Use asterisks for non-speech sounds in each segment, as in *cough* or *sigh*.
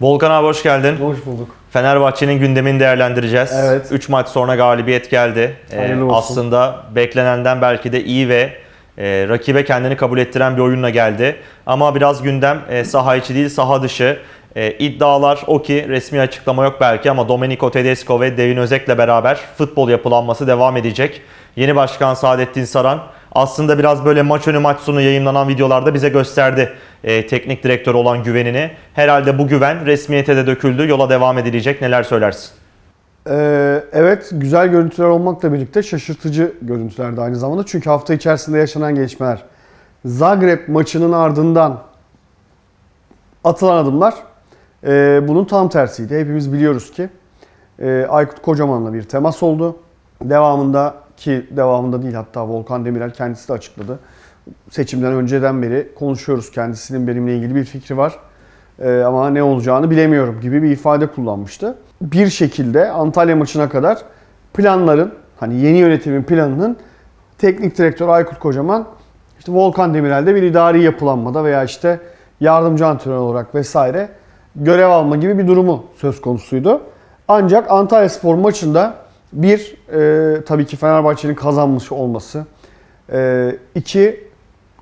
Volkan abi hoş geldin. Hoş bulduk. Fenerbahçe'nin gündemini değerlendireceğiz. Evet. 3 maç sonra galibiyet geldi. Ee, aslında beklenenden belki de iyi ve e, rakibe kendini kabul ettiren bir oyunla geldi. Ama biraz gündem e, saha içi değil saha dışı. E, iddialar o ki resmi açıklama yok belki ama Domenico Tedesco ve Devin Özek'le beraber futbol yapılanması devam edecek. Yeni başkan Saadettin Saran aslında biraz böyle maç önü maç sonu yayınlanan videolarda bize gösterdi e, teknik direktör olan güvenini. Herhalde bu güven resmiyete de döküldü. Yola devam edilecek. Neler söylersin? Ee, evet güzel görüntüler olmakla birlikte şaşırtıcı görüntüler de aynı zamanda. Çünkü hafta içerisinde yaşanan gelişmeler. Zagreb maçının ardından atılan adımlar e, bunun tam tersiydi. Hepimiz biliyoruz ki e, Aykut Kocaman'la bir temas oldu. Devamında ki devamında değil hatta Volkan Demirel kendisi de açıkladı. Seçimden önceden beri konuşuyoruz. Kendisinin benimle ilgili bir fikri var. Ee, ama ne olacağını bilemiyorum gibi bir ifade kullanmıştı. Bir şekilde Antalya maçına kadar planların hani yeni yönetimin planının teknik direktör Aykut Kocaman işte Volkan Demirel'de bir idari yapılanmada veya işte yardımcı antrenör olarak vesaire görev alma gibi bir durumu söz konusuydu. Ancak Antalya Spor maçında bir e, tabii ki Fenerbahçe'nin kazanmış olması. E, iki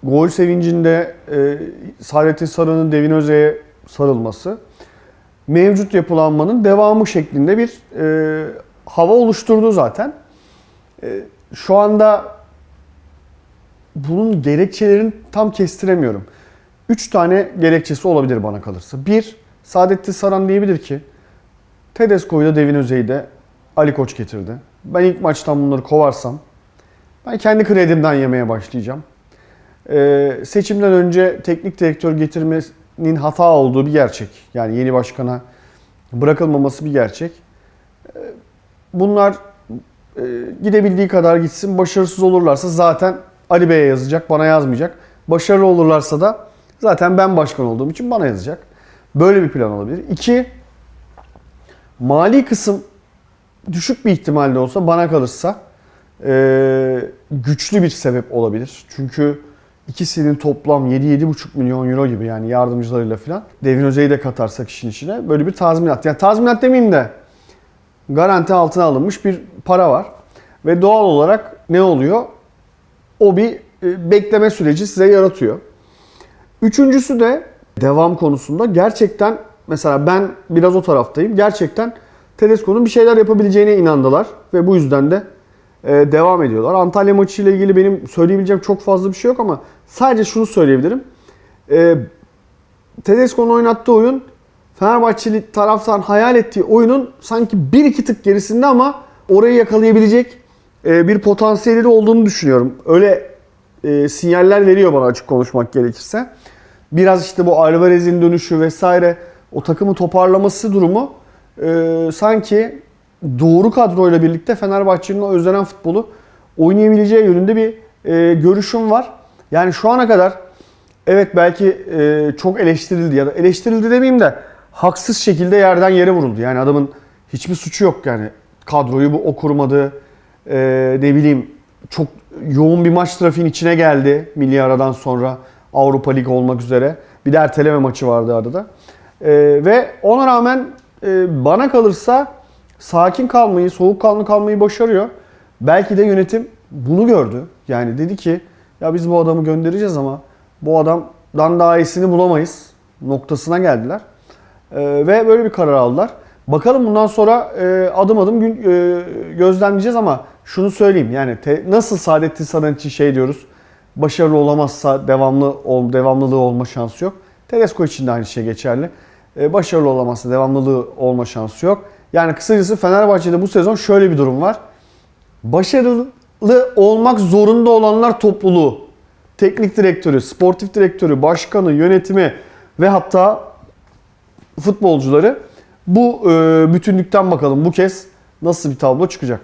gol sevincinde e, Saadettin Sarı'nın Devin Özey'e sarılması mevcut yapılanmanın devamı şeklinde bir e, hava oluşturdu zaten. E, şu anda bunun gerekçelerini tam kestiremiyorum. Üç tane gerekçesi olabilir bana kalırsa. Bir, Saadettin Saran diyebilir ki Tedesco'yu da Devin Özey'i de Ali Koç getirdi. Ben ilk maçtan bunları kovarsam ben kendi kredimden yemeye başlayacağım. Ee, seçimden önce teknik direktör getirmenin hata olduğu bir gerçek. Yani yeni başkana bırakılmaması bir gerçek. Ee, bunlar e, gidebildiği kadar gitsin. Başarısız olurlarsa zaten Ali Bey'e yazacak, bana yazmayacak. Başarılı olurlarsa da zaten ben başkan olduğum için bana yazacak. Böyle bir plan olabilir. İki, mali kısım düşük bir ihtimalle olsa bana kalırsa e, güçlü bir sebep olabilir. Çünkü ikisinin toplam 7-7,5 milyon euro gibi yani yardımcılarıyla falan. Devin Özey'i de katarsak işin içine böyle bir tazminat. Yani tazminat demeyeyim de garanti altına alınmış bir para var. Ve doğal olarak ne oluyor? O bir e, bekleme süreci size yaratıyor. Üçüncüsü de devam konusunda gerçekten mesela ben biraz o taraftayım. Gerçekten Tedesco'nun bir şeyler yapabileceğine inandılar ve bu yüzden de e, devam ediyorlar. Antalya maçı ile ilgili benim söyleyebileceğim çok fazla bir şey yok ama sadece şunu söyleyebilirim. E, Tedesco'nun oynattığı oyun Fenerbahçeli taraftar hayal ettiği oyunun sanki bir iki tık gerisinde ama orayı yakalayabilecek e, bir potansiyeli olduğunu düşünüyorum. Öyle e, sinyaller veriyor bana açık konuşmak gerekirse. Biraz işte bu Alvarez'in dönüşü vesaire o takımı toparlaması durumu e, sanki doğru kadroyla birlikte Fenerbahçe'nin o özlenen futbolu oynayabileceği yönünde bir e, görüşüm var. Yani şu ana kadar evet belki e, çok eleştirildi ya da eleştirildi demeyeyim de haksız şekilde yerden yere vuruldu. Yani adamın hiçbir suçu yok yani kadroyu bu o kurmadı. E, ne bileyim çok yoğun bir maç trafiğin içine geldi milli aradan sonra Avrupa Ligi olmak üzere. Bir de erteleme maçı vardı arada. E, ve ona rağmen e, bana kalırsa sakin kalmayı, soğukkanlı kalmayı başarıyor. Belki de yönetim bunu gördü. Yani dedi ki ya biz bu adamı göndereceğiz ama bu adamdan daha iyisini bulamayız noktasına geldiler. Ee, ve böyle bir karar aldılar. Bakalım bundan sonra e, adım adım gün, e, gözlemleyeceğiz ama şunu söyleyeyim yani te- nasıl Saadettin Saran için şey diyoruz başarılı olamazsa devamlı ol, devamlılığı olma şansı yok. Tedesco için de aynı şey geçerli. E, başarılı olamazsa devamlılığı olma şansı yok. Yani kısacası Fenerbahçe'de bu sezon şöyle bir durum var. Başarılı olmak zorunda olanlar topluluğu, teknik direktörü, sportif direktörü, başkanı, yönetimi ve hatta futbolcuları bu e, bütünlükten bakalım bu kez nasıl bir tablo çıkacak.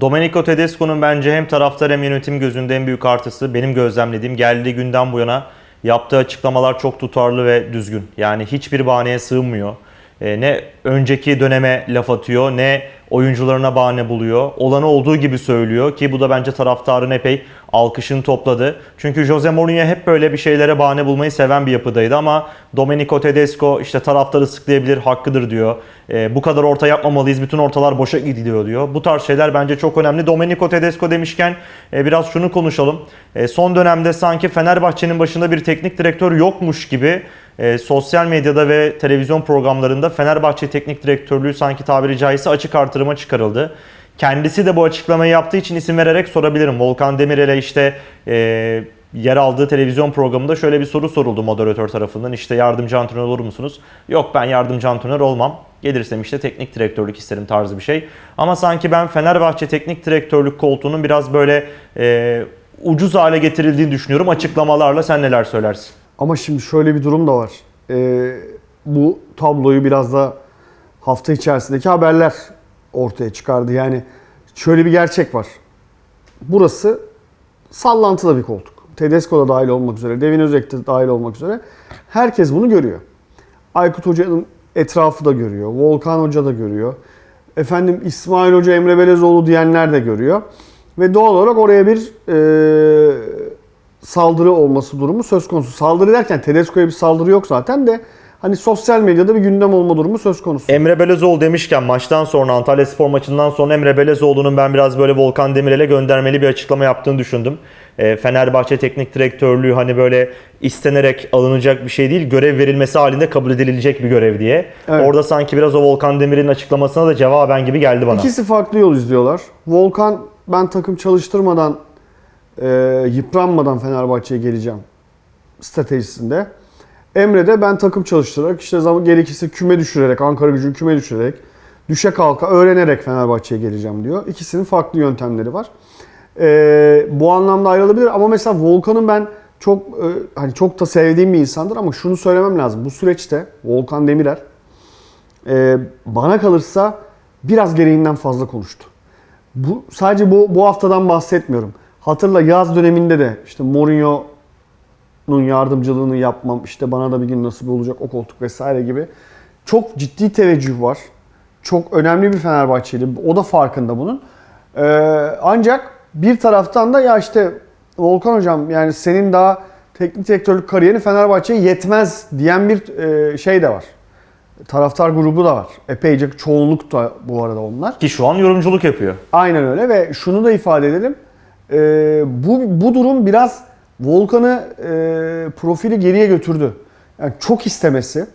Domenico Tedesco'nun bence hem taraftar hem yönetim gözünde en büyük artısı benim gözlemlediğim geldiği günden bu yana yaptığı açıklamalar çok tutarlı ve düzgün. Yani hiçbir bahaneye sığınmıyor. E, ne önceki döneme laf atıyor ne oyuncularına bahane buluyor. Olanı olduğu gibi söylüyor ki bu da bence taraftarın epey alkışını topladı. Çünkü Jose Mourinho hep böyle bir şeylere bahane bulmayı seven bir yapıdaydı ama Domenico Tedesco işte taraftarı sıklayabilir, hakkıdır diyor. E, bu kadar orta yapmamalıyız, bütün ortalar boşa gidiyor diyor. Bu tarz şeyler bence çok önemli. Domenico Tedesco demişken e, biraz şunu konuşalım. E, son dönemde sanki Fenerbahçe'nin başında bir teknik direktör yokmuş gibi e, sosyal medyada ve televizyon programlarında Fenerbahçe teknik direktörlüğü sanki tabiri caizse açık artırıma çıkarıldı. Kendisi de bu açıklamayı yaptığı için isim vererek sorabilirim. Volkan Demirel'e işte e, yer aldığı televizyon programında şöyle bir soru soruldu moderatör tarafından. İşte yardımcı antrenör olur musunuz? Yok ben yardımcı antrenör olmam. Gelirsem işte teknik direktörlük isterim tarzı bir şey. Ama sanki ben Fenerbahçe teknik direktörlük koltuğunun biraz böyle e, ucuz hale getirildiğini düşünüyorum. Açıklamalarla sen neler söylersin? Ama şimdi şöyle bir durum da var. Ee, bu tabloyu biraz da hafta içerisindeki haberler ortaya çıkardı. Yani şöyle bir gerçek var. Burası sallantılı bir koltuk. Tedesco da dahil olmak üzere, Devin Özek de dahil olmak üzere. Herkes bunu görüyor. Aykut Hoca'nın etrafı da görüyor. Volkan Hoca da görüyor. Efendim İsmail Hoca, Emre Belezoğlu diyenler de görüyor. Ve doğal olarak oraya bir eee, saldırı olması durumu söz konusu. Saldırı derken Tedesco'ya bir saldırı yok zaten de hani sosyal medyada bir gündem olma durumu söz konusu. Emre Belezoğlu demişken maçtan sonra Antalya Spor maçından sonra Emre Belezoğlu'nun ben biraz böyle Volkan Demirel'e göndermeli bir açıklama yaptığını düşündüm. E, Fenerbahçe Teknik Direktörlüğü hani böyle istenerek alınacak bir şey değil, görev verilmesi halinde kabul edilecek bir görev diye. Evet. Orada sanki biraz o Volkan Demirel'in açıklamasına da cevaben gibi geldi bana. İkisi farklı yol izliyorlar. Volkan ben takım çalıştırmadan, e, yıpranmadan Fenerbahçe'ye geleceğim stratejisinde. Emre de ben takım çalıştırarak işte zaman gerekirse küme düşürerek, Ankara gücünü küme düşürerek, düşe kalka öğrenerek Fenerbahçe'ye geleceğim diyor. İkisinin farklı yöntemleri var. E, bu anlamda ayrılabilir ama mesela Volkan'ın ben çok e, hani çok da sevdiğim bir insandır ama şunu söylemem lazım. Bu süreçte Volkan Demirel e, bana kalırsa biraz gereğinden fazla konuştu. Bu sadece bu bu haftadan bahsetmiyorum. Hatırla yaz döneminde de işte Mourinho'nun yardımcılığını yapmam, işte bana da bir gün nasip olacak o koltuk vesaire gibi çok ciddi teveccüh var. Çok önemli bir Fenerbahçeli. O da farkında bunun. Ee, ancak bir taraftan da ya işte Volkan hocam yani senin daha teknik direktörlük kariyerin Fenerbahçe'ye yetmez diyen bir e, şey de var. Taraftar grubu da var. Epeyce çoğunluk da bu arada onlar. Ki şu an yorumculuk yapıyor. Aynen öyle ve şunu da ifade edelim. Ee, bu, bu durum biraz Volkan'ı e, profili geriye götürdü. Yani çok istemesi.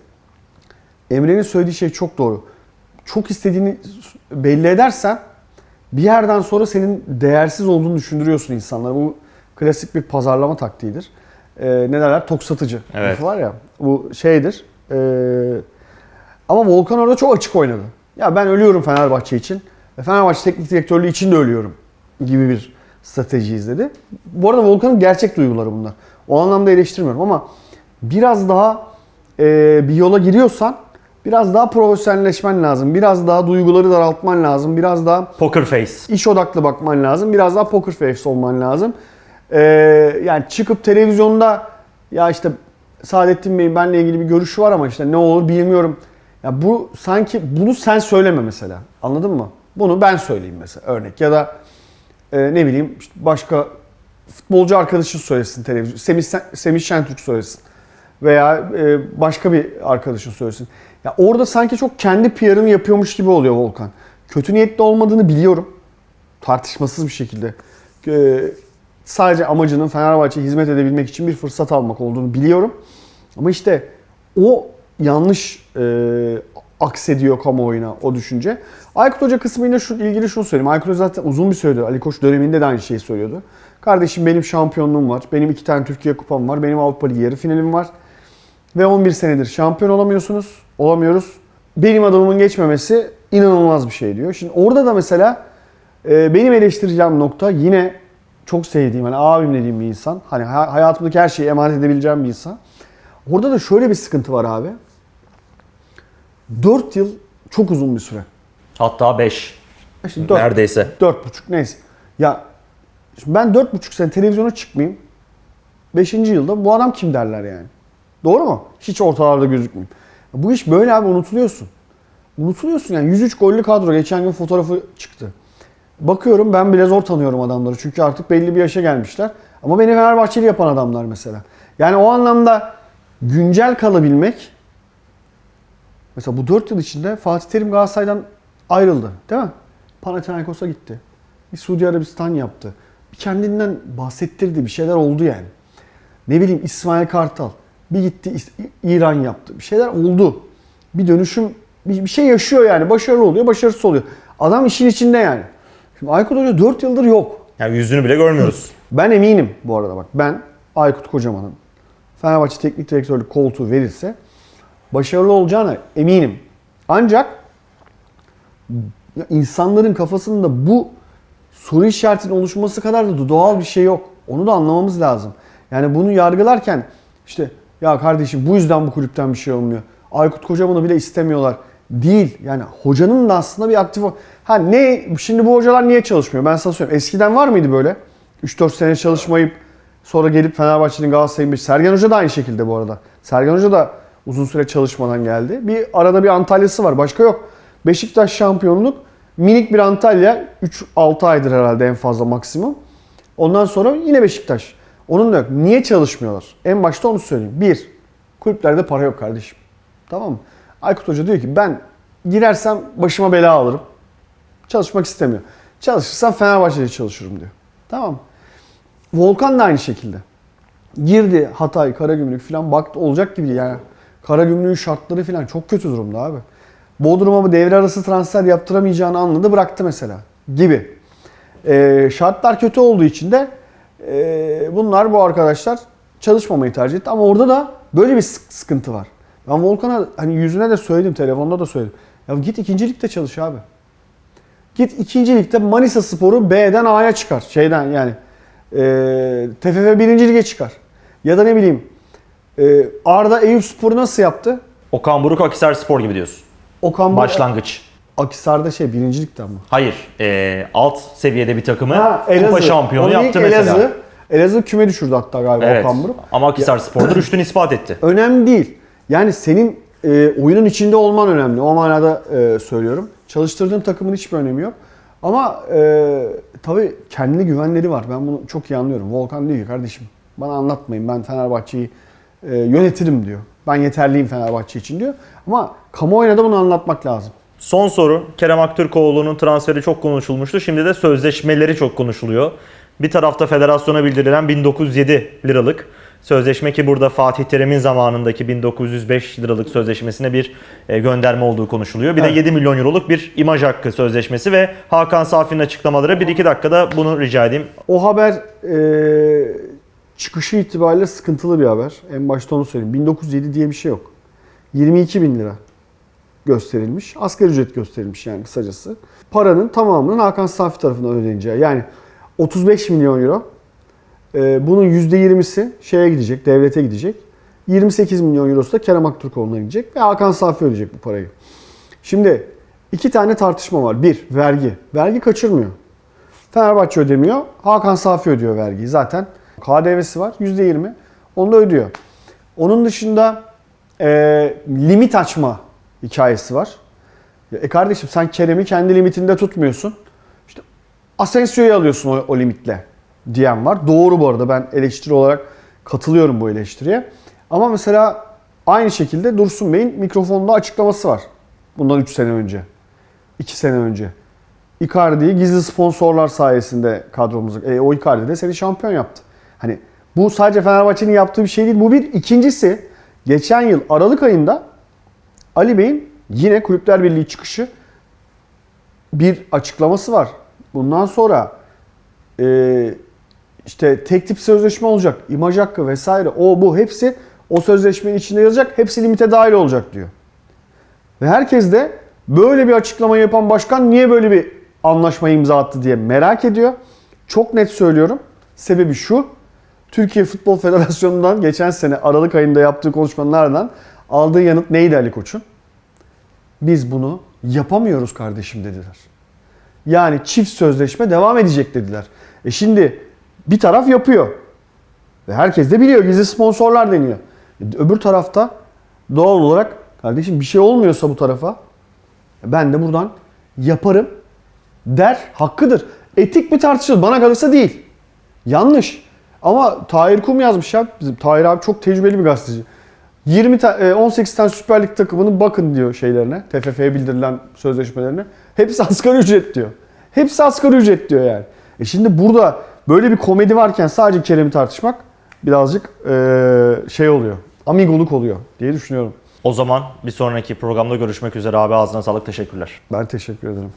Emre'nin söylediği şey çok doğru. Çok istediğini belli edersen bir yerden sonra senin değersiz olduğunu düşündürüyorsun insanlara. Bu klasik bir pazarlama taktiğidir. Ee, ne derler? Tok satıcı. Evet. var ya. Bu şeydir. Ee, ama Volkan orada çok açık oynadı. Ya ben ölüyorum Fenerbahçe için. Fenerbahçe teknik direktörlüğü için de ölüyorum gibi bir strateji izledi. Bu arada Volkan'ın gerçek duyguları bunlar. O anlamda eleştirmiyorum ama biraz daha e, bir yola giriyorsan biraz daha profesyonelleşmen lazım. Biraz daha duyguları daraltman lazım. Biraz daha Poker face. iş odaklı bakman lazım. Biraz daha poker face olman lazım. Ee, yani çıkıp televizyonda ya işte Saadettin Bey'in benimle ilgili bir görüşü var ama işte ne olur bilmiyorum. Ya bu sanki bunu sen söyleme mesela. Anladın mı? Bunu ben söyleyeyim mesela örnek ya da e, ne bileyim işte başka futbolcu arkadaşın söylesin televizyon. Semih, Semih Şentürk söylesin. Veya e, başka bir arkadaşın söylesin. Ya orada sanki çok kendi PR'ını yapıyormuş gibi oluyor Volkan. Kötü niyetli olmadığını biliyorum. Tartışmasız bir şekilde. E, sadece amacının Fenerbahçe'ye hizmet edebilmek için bir fırsat almak olduğunu biliyorum. Ama işte o yanlış e, aksediyor kamuoyuna o düşünce. Aykut Hoca kısmıyla şu, ilgili şunu söyleyeyim. Aykut Hoca zaten uzun bir süredir Ali Koç döneminde de aynı şeyi söylüyordu. Kardeşim benim şampiyonluğum var. Benim iki tane Türkiye kupam var. Benim Avrupa Ligi yarı finalim var. Ve 11 senedir şampiyon olamıyorsunuz. Olamıyoruz. Benim adımımın geçmemesi inanılmaz bir şey diyor. Şimdi orada da mesela e, benim eleştireceğim nokta yine çok sevdiğim, hani abim dediğim bir insan. Hani ha- hayatımdaki her şeyi emanet edebileceğim bir insan. Orada da şöyle bir sıkıntı var abi. 4 yıl çok uzun bir süre. Hatta 5. İşte dört- Neredeyse. Dört buçuk neyse. Ya ben dört buçuk sene televizyona çıkmayayım. Beşinci yılda bu adam kim derler yani. Doğru mu? Hiç ortalarda gözükmeyeyim. Bu iş böyle abi unutuluyorsun. Unutuluyorsun yani 103 gollü kadro. Geçen gün fotoğrafı çıktı. Bakıyorum ben bile zor tanıyorum adamları. Çünkü artık belli bir yaşa gelmişler. Ama beni Fenerbahçeli yapan adamlar mesela. Yani o anlamda güncel kalabilmek mesela bu 4 yıl içinde Fatih Terim Galatasaray'dan ayrıldı. Değil mi? Panathinaikos'a gitti. Bir Suudi Arabistan yaptı. Bir kendinden bahsettirdi. Bir şeyler oldu yani. Ne bileyim İsmail Kartal. Bir gitti İran yaptı. Bir şeyler oldu. Bir dönüşüm, bir, bir şey yaşıyor yani. Başarılı oluyor, başarısız oluyor. Adam işin içinde yani. Şimdi Aykut Hoca 4 yıldır yok. Yani yüzünü bile görmüyoruz. Ben eminim bu arada bak. Ben Aykut Kocaman'ın Fenerbahçe Teknik Direktörlük koltuğu verilse başarılı olacağına eminim. Ancak insanların kafasında bu soru işaretinin oluşması kadar da doğal bir şey yok. Onu da anlamamız lazım. Yani bunu yargılarken işte ya kardeşim bu yüzden bu kulüpten bir şey olmuyor. Aykut Kocaman'ı bile istemiyorlar. Değil. Yani hocanın da aslında bir aktif... Ha ne? Şimdi bu hocalar niye çalışmıyor? Ben sana söyleyeyim. Eskiden var mıydı böyle? 3-4 sene çalışmayıp sonra gelip Fenerbahçe'nin Galatasaray'ın Sergen Hoca da aynı şekilde bu arada. Sergen Hoca da uzun süre çalışmadan geldi. Bir arada bir Antalya'sı var. Başka yok. Beşiktaş şampiyonluk minik bir Antalya 3-6 aydır herhalde en fazla maksimum. Ondan sonra yine Beşiktaş. Onun da yok. Niye çalışmıyorlar? En başta onu söyleyeyim. Bir, kulüplerde para yok kardeşim. Tamam mı? Aykut Hoca diyor ki ben girersem başıma bela alırım. Çalışmak istemiyor. Çalışırsam Fenerbahçe'de çalışırım diyor. Tamam? Volkan da aynı şekilde. Girdi Hatay, Karagümrük falan baktı olacak gibi yani. Karagümrük'ün şartları falan çok kötü durumda abi. Bodrum'a bu devre arası transfer yaptıramayacağını anladı bıraktı mesela gibi. Ee, şartlar kötü olduğu için de ee, bunlar bu arkadaşlar çalışmamayı tercih etti. Ama orada da böyle bir sık- sıkıntı var. Ben Volkan'a hani yüzüne de söyledim, telefonda da söyledim. Ya git ikinci ligde çalış abi. Git ikinci ligde Manisa Spor'u B'den A'ya çıkar. Şeyden yani e, TFF birinci lige çıkar. Ya da ne bileyim e, Arda Eyüp Spor'u nasıl yaptı? Okan Buruk Akhisar Spor gibi diyorsun. Okan Buruk- Başlangıç. Akhisar'da şey birinci ligden mi? Hayır. e, alt seviyede bir takımı kupa şampiyonu Onun ilk yaptı mesela. Elazığ, Elazığ küme düşürdü hatta galiba Evet. Okan Buruk. Ama Akhisar Spor'da *clears throat* rüştünü ispat etti. Önemli değil. Yani senin e, oyunun içinde olman önemli. O manada e, söylüyorum. Çalıştırdığın takımın hiçbir önemi yok. Ama e, tabii kendine güvenleri var. Ben bunu çok iyi anlıyorum. Volkan diyor ki kardeşim bana anlatmayın ben Fenerbahçe'yi e, yönetirim diyor. Ben yeterliyim Fenerbahçe için diyor. Ama kamuoyuna da bunu anlatmak lazım. Son soru. Kerem Aktürkoğlu'nun transferi çok konuşulmuştu. Şimdi de sözleşmeleri çok konuşuluyor. Bir tarafta federasyona bildirilen 1907 liralık sözleşme ki burada Fatih Terim'in zamanındaki 1905 liralık sözleşmesine bir e, gönderme olduğu konuşuluyor. Bir Evet. de 7 milyon euroluk bir imaj hakkı sözleşmesi ve Hakan Safi'nin açıklamaları. 1-2 dakikada bunu rica edeyim. O haber e, çıkışı itibariyle sıkıntılı bir haber. En başta onu söyleyeyim. 1907 diye bir şey yok. 22 bin lira gösterilmiş. Asgari ücret gösterilmiş yani kısacası. Paranın tamamının Hakan Safi tarafından ödeneceği. Yani 35 milyon euro. E, bunun %20'si şeye gidecek, devlete gidecek. 28 milyon eurosu da Kerem Aktürkoğlu'na gidecek ve Hakan Safi ödeyecek bu parayı. Şimdi iki tane tartışma var. Bir, vergi. Vergi kaçırmıyor. Fenerbahçe ödemiyor. Hakan Safi ödüyor vergiyi. Zaten KDV'si var. %20. Onu da ödüyor. Onun dışında e, limit açma hikayesi var. E kardeşim sen Kerem'i kendi limitinde tutmuyorsun. İşte Asensio'yu alıyorsun o, o limitle diyen var. Doğru bu arada ben eleştiri olarak katılıyorum bu eleştiriye. Ama mesela aynı şekilde Dursun Bey'in mikrofonda açıklaması var. Bundan 3 sene önce. 2 sene önce. Icardi'yi gizli sponsorlar sayesinde kadromuza... E, o Icardi de seni şampiyon yaptı. Hani bu sadece Fenerbahçe'nin yaptığı bir şey değil. Bu bir. İkincisi geçen yıl Aralık ayında Ali Bey'in yine Kulüpler Birliği çıkışı bir açıklaması var. Bundan sonra e, işte tek tip sözleşme olacak, imaj hakkı vesaire o bu hepsi o sözleşmenin içinde yazacak. Hepsi limite dahil olacak diyor. Ve herkes de böyle bir açıklama yapan başkan niye böyle bir anlaşma imza attı diye merak ediyor. Çok net söylüyorum. Sebebi şu. Türkiye Futbol Federasyonu'ndan geçen sene Aralık ayında yaptığı konuşmalardan aldığı yanıt neydi Ali Koç'un? Biz bunu yapamıyoruz kardeşim dediler. Yani çift sözleşme devam edecek dediler. E şimdi bir taraf yapıyor. Ve herkes de biliyor gizli sponsorlar deniyor. E öbür tarafta doğal olarak kardeşim bir şey olmuyorsa bu tarafa Ben de buradan yaparım der hakkıdır. Etik bir tartışılır. Bana kalırsa değil. Yanlış. Ama Tahir Kum yazmış ya. Bizim Tahir abi çok tecrübeli bir gazeteci. 20 ta- e, 18 tane Süper Lig takımının bakın diyor şeylerine. TFF'ye bildirilen sözleşmelerine. Hepsi *laughs* asgari ücret diyor. Hepsi asgari ücret diyor yani. E şimdi burada böyle bir komedi varken sadece Kerem'i tartışmak birazcık e, şey oluyor. Amigoluk oluyor diye düşünüyorum. O zaman bir sonraki programda görüşmek üzere abi ağzına sağlık teşekkürler. Ben teşekkür ederim.